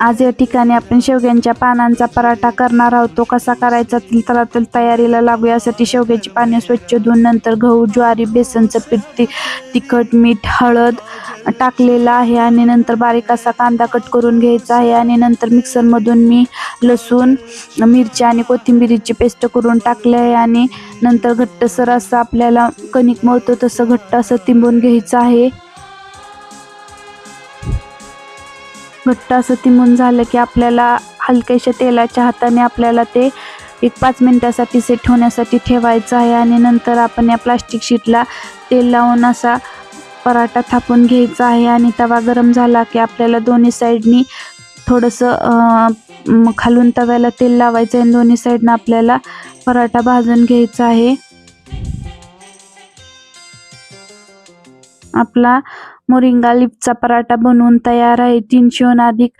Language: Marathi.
आज या ठिकाणी आपण शेवग्यांच्या पानांचा पराठा करणार आहोत. तो कसा करायचा तर तयारीला लागू यासाठी शेवग्याची पाने स्वच्छ धुवून नंतर गहू ज्वारी बेसनचं पीठ ति- तिखट मीठ हळद टाकलेलं आहे आणि नंतर बारीक असा कांदा कट करून घ्यायचा आहे आणि नंतर मिक्सरमधून मी लसूण मिरची आणि कोथिंबिरीची पेस्ट करून टाकले आहे आणि नंतर घट्टसर असं आपल्याला कणिक मळतो तसं घट्ट असं तिंबून घ्यायचं आहे. घट्ट असं तिमून झालं की आपल्याला हलक्याशा तेलाच्या हाताने आपल्याला ते एक पाच मिनटासाठी सेट होण्यासाठी ठेवायचं आहे आणि नंतर आपण या प्लास्टिक शीटला तेल लावून असा पराठा थापून घ्यायचा आहे आणि तवा गरम झाला की आपल्याला दोन्ही साईडनी थोडंसं खालून तव्याला तेल लावायचं आहे आणि दोन्ही साईडनं आपल्याला पराठा भाजून घ्यायचा आहे. आपला मोरिंगा लिपचा पराठा बनवून तयार आहे. तीनशेहून अधिक